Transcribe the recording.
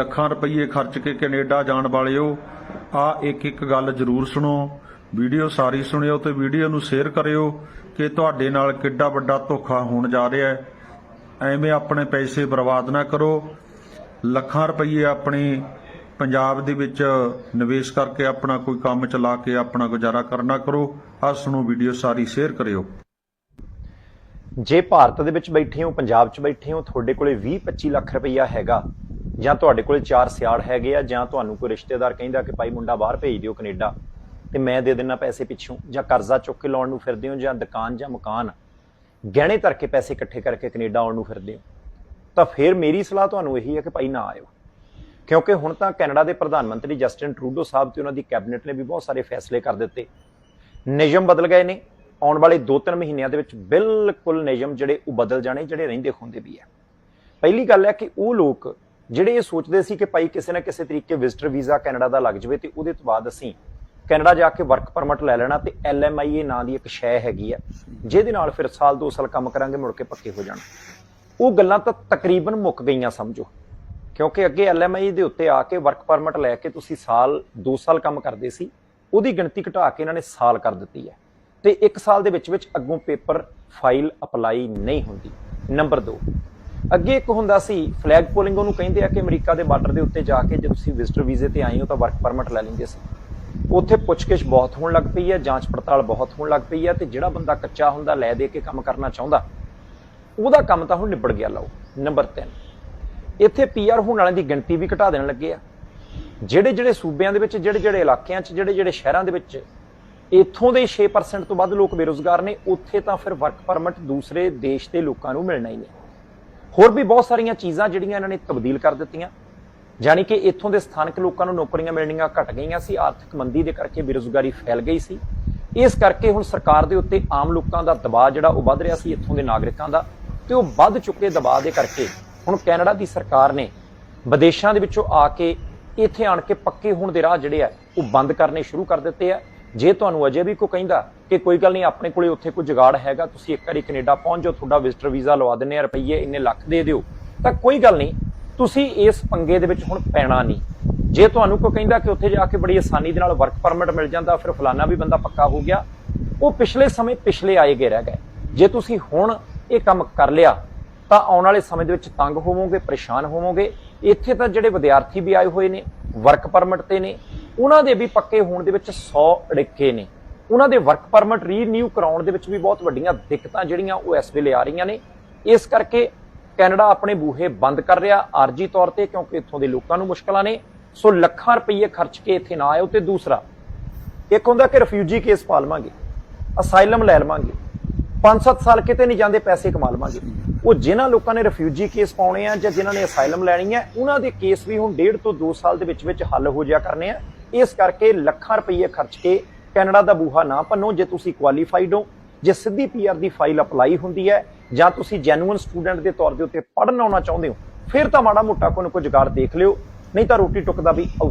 ਲੱਖਾਂ ਰੁਪਏ ਖਰਚ ਕੇ ਕੈਨੇਡਾ ਜਾਣ ਵਾਲਿਓ, ਆ ਇੱਕ ਇੱਕ ਗੱਲ ਜ਼ਰੂਰ ਸੁਣੋ। ਵੀਡੀਓ ਸਾਰੀ ਸੁਣਿਓ ਤੇ ਵੀਡੀਓ ਨੂੰ ਸ਼ੇਅਰ ਕਰਿਓ ਕਿ ਤੁਹਾਡੇ ਨਾਲ ਕਿੱਡਾ ਵੱਡਾ ਧੋਖਾ ਹੋਣ ਜਾ ਰਿਹਾ ਹੈ। ਐਵੇਂ ਆਪਣੇ ਪੈਸੇ ਬਰਬਾਦ ਨਾ ਕਰੋ। ਲੱਖਾਂ ਰੁਪਏ ਆਪਣੇ ਪੰਜਾਬ ਦੇ ਵਿੱਚ ਨਿਵੇਸ਼ ਕਰਕੇ ਆਪਣਾ ਕੋਈ ਕੰਮ ਚਲਾ ਕੇ ਆਪਣਾ ਗੁਜ਼ਾਰਾ ਕਰਨਾ ਕਰੋ। ਆ ਸੁਣੋ ਵੀਡੀਓ ਸਾਰੀ, ਸ਼ੇਅਰ ਕਰਿਓ। ਜੇ ਭਾਰਤ ਦੇ ਵਿੱਚ ਬੈਠੇ ਹੋ, ਪੰਜਾਬ 'ਚ ਬੈਠੇ ਹੋ, ਤੁਹਾਡੇ ਕੋਲੇ 20-25 ਲੱਖ ਰੁਪਈਆ ਹੈਗਾ। ਜਾਂ ਤੁਹਾਡੇ ਕੋਲ ਚਾਰ ਸਿਆੜ ਹੈਗੇ ਆ, ਜਾਂ ਤੁਹਾਨੂੰ ਕੋਈ ਰਿਸ਼ਤੇਦਾਰ ਕਹਿੰਦਾ ਕਿ ਭਾਈ ਮੁੰਡਾ ਬਾਹਰ ਭੇਜ ਦਿਓ ਕੈਨੇਡਾ, ਤੇ ਮੈਂ ਦੇ ਦਿੰਨਾ ਪੈਸੇ ਪਿੱਛੋਂ, ਜਾਂ ਕਰਜ਼ਾ ਚੁੱਕ ਕੇ ਲਾਉਣ ਨੂੰ ਫਿਰਦੇ ਹੋ, ਜਾਂ ਦੁਕਾਨ ਜਾਂ ਮਕਾਨ, ਗਹਿਣੇ ਧਰ ਕੇ ਪੈਸੇ ਇਕੱਠੇ ਕਰਕੇ ਕੈਨੇਡਾ ਆਉਣ ਨੂੰ ਫਿਰਦੇ ਹੋ, ਤਾਂ ਫਿਰ ਮੇਰੀ ਸਲਾਹ ਤੁਹਾਨੂੰ ਇਹੀ ਹੈ ਕਿ ਭਾਈ ਨਾ ਆਇਓ। ਕਿਉਂਕਿ ਹੁਣ ਤਾਂ ਕੈਨੇਡਾ ਦੇ ਪ੍ਰਧਾਨ ਮੰਤਰੀ ਜਸਟਿਨ ਟਰੂਡੋ ਸਾਹਿਬ ਤੇ ਉਹਨਾਂ ਦੀ ਕੈਬਨਿਟ ਨੇ ਵੀ ਬਹੁਤ ਸਾਰੇ ਫੈਸਲੇ ਕਰ ਦਿੱਤੇ। ਨਿਯਮ ਬਦਲ ਗਏ ਨੇ, ਆਉਣ ਵਾਲੇ 2-3 ਮਹੀਨਿਆਂ ਦੇ ਵਿੱਚ ਬਿਲਕੁਲ ਨਿਯਮ ਜਿਹੜੇ ਉਹ ਬਦਲ ਜਾਣੇ, ਜਿਹੜੇ ਰਹਿੰਦੇ ਹੁੰਦੇ ਵੀ ਆ ਪਹਿਲੀ ਗੱਲ ਹੈ ਕਿ ਉਹ ਲੋਕ ਜਿਹੜੇ ਇਹ ਸੋਚਦੇ ਸੀ ਕਿ ਭਾਈ ਕਿਸੇ ਨਾ ਕਿਸੇ ਤਰੀਕੇ ਵਿਜ਼ਟਰ ਵੀਜ਼ਾ ਕੈਨੇਡਾ ਦਾ ਲੱਗ ਜਾਵੇ ਤੇ ਉਹਦੇ ਤੋਂ ਬਾਅਦ ਅਸੀਂ ਕੈਨੇਡਾ ਜਾ ਕੇ ਵਰਕ ਪਰਮਿਟ ਲੈ ਲੈਣਾ ਤੇ LMIA ਨਾਂ ਦੀ ਇੱਕ ਸ਼ੈ ਹੈਗੀ ਆ, ਜਿਹਦੇ ਨਾਲ ਫਿਰ ਸਾਲ 2 ਸਾਲ ਕੰਮ ਕਰਾਂਗੇ, ਮੁੜ ਕੇ ਪੱਕੇ ਹੋ ਜਾਣਾ। ਉਹ ਗੱਲਾਂ ਤਾਂ ਤਕਰੀਬਨ ਮੁੱਕ ਗਈਆਂ ਸਮਝੋ, ਕਿਉਂਕਿ ਅੱਗੇ ਐਲਐਮਆਈ ਦੇ ਉੱਤੇ ਆ ਕੇ ਵਰਕ ਪਰਮਿਟ ਲੈ ਕੇ ਤੁਸੀਂ ਸਾਲ 2 ਸਾਲ ਕੰਮ ਕਰਦੇ ਸੀ, ਉਹਦੀ ਗਿਣਤੀ ਘਟਾ ਕੇ ਇਹਨਾਂ ਨੇ ਸਾਲ ਕਰ ਦਿੱਤੀ ਹੈ। ਤੇ 1 ਸਾਲ ਦੇ ਵਿੱਚ ਵਿੱਚ ਅੱਗੋਂ ਪੇਪਰ ਫਾਈਲ ਅਪਲਾਈ ਨਹੀਂ ਹੁੰਦੀ। ਨੰਬਰ 2 ਅੱਗੇ ਇੱਕ ਹੁੰਦਾ ਸੀ ਫਲੈਗ ਪੋਲਿੰਗ ਉਹਨੂੰ ਕਹਿੰਦੇ ਆ ਕਿ ਅਮਰੀਕਾ ਦੇ ਬਾਰਡਰ ਦੇ ਉੱਤੇ ਜਾ ਕੇ ਜੇ ਤੁਸੀਂ ਵਿਜ਼ਟਰ ਵੀਜ਼ੇ ਤੇ ਆਏ ਹੋ ਤਾਂ ਵਰਕ ਪਰਮਿਟ ਲੈ ਲੈਂਦੇ ਸੀ। ਉੱਥੇ ਪੁੱਛਗਿੱਛ ਬਹੁਤ ਹੋਣ ਲੱਗ ਪਈ ਹੈ, ਜਾਂਚ ਪੜਤਾਲ ਬਹੁਤ ਹੋਣ ਲੱਗ ਪਈ ਹੈ ਤੇ ਜਿਹੜਾ ਬੰਦਾ ਕੱਚਾ ਹੁੰਦਾ, ਲੈ ਦੇ ਕੇ ਕੰਮ ਕਰਨਾ ਚਾਹੁੰਦਾ, ਉਹਦਾ ਕੰਮ ਤਾਂ ਹੁਣ ਨਿਬੜ ਗਿਆ, ਲਓ ਨੰਬਰ 3 ਇੱਥੇ ਪੀਆਰ ਹੋਣ ਵਾਲਿਆਂ ਦੀ ਗਿਣਤੀ ਵੀ ਘਟਾ ਦੇਣ ਲੱਗੇ ਆ। ਜਿਹੜੇ ਜਿਹੜੇ ਸੂਬਿਆਂ ਦੇ ਵਿੱਚ, ਜਿਹੜੇ ਜਿਹੜੇ ਇਲਾਕਿਆਂ 'ਚ, ਜਿਹੜੇ ਜਿਹੜੇ ਸ਼ਹਿਰਾਂ ਦੇ ਵਿੱਚ, ਇੱਥੋਂ ਦੇ 6% ਤੋਂ ਵੱਧ ਲੋਕ ਬੇਰੋਜ਼ਗਾਰ ਨੇ, ਉੱਥੇ ਤਾਂ ਫਿਰ ਵਰਕ ਪਰਮਿਟ ਦੂਸਰੇ ਦੇਸ਼ ਦੇ ਲੋਕਾਂ ਨੂੰ ਮਿਲਣਾ ਹੀ ਨਹੀਂ। ਹੋਰ ਵੀ ਬਹੁਤ ਸਾਰੀਆਂ ਚੀਜ਼ਾਂ ਜਿਹੜੀਆਂ ਇਹਨਾਂ ਨੇ ਤਬਦੀਲ ਕਰ ਦਿੱਤੀਆਂ। ਜਾਣੀ ਕਿ ਇੱਥੋਂ ਦੇ ਸਥਾਨਕ ਲੋਕਾਂ ਨੂੰ ਨੌਕਰੀਆਂ ਮਿਲਣੀਆਂ ਘਟ ਗਈਆਂ ਸੀ, ਆਰਥਿਕ ਮੰਦੀ ਦੇ ਕਰਕੇ ਬੇਰੋਜ਼ਗਾਰੀ ਫੈਲ ਗਈ ਸੀ। ਇਸ ਕਰਕੇ ਹੁਣ ਸਰਕਾਰ ਦੇ ਉੱਤੇ ਆਮ ਲੋਕਾਂ ਦਾ ਦਬਾਅ ਜਿਹੜਾ ਉਹ ਵੱਧ ਰਿਹਾ ਸੀ ਇੱਥੋਂ ਦੇ ਨਾਗਰਿਕਾਂ ਦਾ, ਤੇ ਉਹ ਵੱਧ ਚੁੱਕੇ ਦਬਾਅ ਦੇ ਕਰਕੇ ਹੁਣ ਕੈਨੇਡਾ ਦੀ ਸਰਕਾਰ ਨੇ ਵਿਦੇਸ਼ਾਂ ਦੇ ਵਿੱਚੋਂ ਆ ਕੇ ਇੱਥੇ ਆਣ ਕੇ ਪੱਕੇ ਹੋਣ ਦੇ ਰਾਹ ਜਿਹੜੇ ਆ, ਉਹ ਬੰਦ ਕਰਨੇ ਸ਼ੁਰੂ ਕਰ ਦਿੱਤੇ ਆ। ਜੇ ਤੁਹਾਨੂੰ ਅਜੇ ਵੀ ਕੋਈ ਕਹਿੰਦਾ ਕਿ ਕੋਈ ਗੱਲ ਨਹੀਂ, ਆਪਣੇ ਕੋਲੇ ਉੱਥੇ ਕੋਈ ਜਗਾੜ ਹੈਗਾ, ਤੁਸੀਂ ਇੱਕ ਵਾਰੀ ਕੈਨੇਡਾ ਪਹੁੰਚ ਜਾਓ, ਤੁਹਾਡਾ ਵਿਜ਼ਟਰ ਵੀਜ਼ਾ ਲਵਾ ਦਿੰਨੇ ਆ ਰੁਪਈਏ, ਇੰਨੇ ਲੱਖ ਦੇ ਦਿਓ, ਤਾਂ ਕੋਈ ਗੱਲ ਨਹੀਂ, ਤੁਸੀਂ ਇਸ ਪੰਗੇ ਦੇ ਵਿੱਚ ਹੁਣ ਪੈਣਾ ਨਹੀਂ। ਜੇ ਤੁਹਾਨੂੰ ਕੋਈ ਕਹਿੰਦਾ ਕਿ ਉੱਥੇ ਜਾ ਕੇ ਬੜੀ ਆਸਾਨੀ ਦੇ ਨਾਲ ਵਰਕ ਪਰਮਿਟ ਮਿਲ ਜਾਂਦਾ, ਫਿਰ ਫਲਾਨਾ ਵੀ ਬੰਦਾ ਪੱਕਾ ਹੋ ਗਿਆ। ਉਹ ਪਿਛਲੇ ਸਮੇਂ ਪਿਛਲੇ ਆਏ ਗਏ ਰਹਿ ਗਏ। ਜੇ ਤੁਸੀਂ ਹੁਣ ਇਹ ਕੰਮ ਕਰ ਲਿਆ, ਤਾਂ ਆਉਣ ਵਾਲੇ ਸਮੇਂ ਦੇ ਵਿੱਚ ਤੰਗ ਹੋਵੋਗੇ, ਪਰੇਸ਼ਾਨ ਹੋਵੋਗੇ। ਇੱਥੇ ਤਾਂ ਜਿਹੜੇ ਵਿਦਿਆਰਥੀ ਵੀ ਆਏ ਹੋਏ ਨੇ ਵਰਕ ਪਰਮਿਟ ਤੇ ਨੇ ਉਹਨਾਂ ਦੇ ਵੀ ਪੱਕੇ ਹੋਣ ਦੇ ਵਿੱਚ 100 ਅੜਿੱਕੇ ਨੇ। ਉਹਨਾਂ ਦੇ ਵਰਕ ਪਰਮਿਟ ਰੀਨਿਊ ਕਰਾਉਣ ਦੇ ਵਿੱਚ ਵੀ ਬਹੁਤ ਵੱਡੀਆਂ ਦਿੱਕਤਾਂ ਜਿਹੜੀਆਂ ਉਹ ਇਸ ਵੇਲੇ ਆ ਰਹੀਆਂ ਨੇ। ਇਸ ਕਰਕੇ ਕੈਨੇਡਾ ਆਪਣੇ ਬੂਹੇ ਬੰਦ ਕਰ ਰਿਹਾ, ਆਰਜੀ ਤੌਰ ਤੇ, ਕਿਉਂਕਿ ਇੱਥੋਂ ਦੇ ਲੋਕਾਂ ਨੂੰ ਮੁਸ਼ਕਲਾਂ ਨੇ। ਸੋ ਲੱਖਾਂ ਰੁਪਏ ਖਰਚ ਕੇ ਇੱਥੇ ਨਾ ਆਇਓ ਤੇ ਦੂਸਰਾ, ਇੱਕ ਹੁੰਦਾ ਕਿ ਰਿਫਿਊਜੀ ਕੇਸ ਪਾ ਲਵਾਂਗੇ ਅਸਾਈਲਮ ਲੈ ਲਵਾਂਗੇ 5-7 ਸਾਲ ਕਿਤੇ ਨਹੀਂ ਜਾਂਦੇ, ਪੈਸੇ ਕਮਾ ਲਵਾਂਗੇ। ਉਹ ਜਿਨ੍ਹਾਂ ਲੋਕਾਂ ਨੇ ਰਿਫਿਊਜੀ ਕੇਸ ਪਾਉਣੇ ਆ ਜਾਂ ਜਿਨ੍ਹਾਂ ਨੇ ਅਸਾਈਲਮ ਲੈਣੀ ਹੈ ਉਹਨਾਂ ਦੇ ਕੇਸ ਵੀ ਹੁਣ ਡੇਢ ਤੋਂ 2 ਸਾਲ ਦੇ ਵਿੱਚ ਵਿੱਚ ਹੱਲ ਹੋ ਜਾਇਆ ਕਰਨੇ ਆ। ਇਸ ਕਰਕੇ ਲੱਖਾਂ ਰੁਪਏ ਖਰਚ ਕੇ ਕੈਨੇਡਾ ਦਾ ਬੂਹਾ ਨਾ ਭੰਨੋ, ਜੇ ਤੁਸੀਂ ਕੁਆਲੀਫਾਈਡ ਹੋ, ਜੇ ਸਿੱਧੀ ਪੀਆਰ ਦੀ ਫਾਈਲ ਅਪਲਾਈ ਹੁੰਦੀ ਹੈ, ਜਾਂ ਤੁਸੀਂ ਜੈਨੂਇਨ ਸਟੂਡੈਂਟ ਦੇ ਤੌਰ ਦੇ ਉੱਤੇ ਪੜ੍ਹਨ ਆਉਣਾ ਚਾਹੁੰਦੇ ਹੋ, ਫਿਰ ਤਾਂ ਮਾੜਾ ਮੋਟਾ ਕੋਈ ਨਾ ਕੋਈ ਜੁਗਾੜ ਦੇਖ ਲਿਓ, ਨਹੀਂ ਤਾਂ ਰੋਟੀ ਟੁੱਕਦਾ ਵੀ ਔਖਾ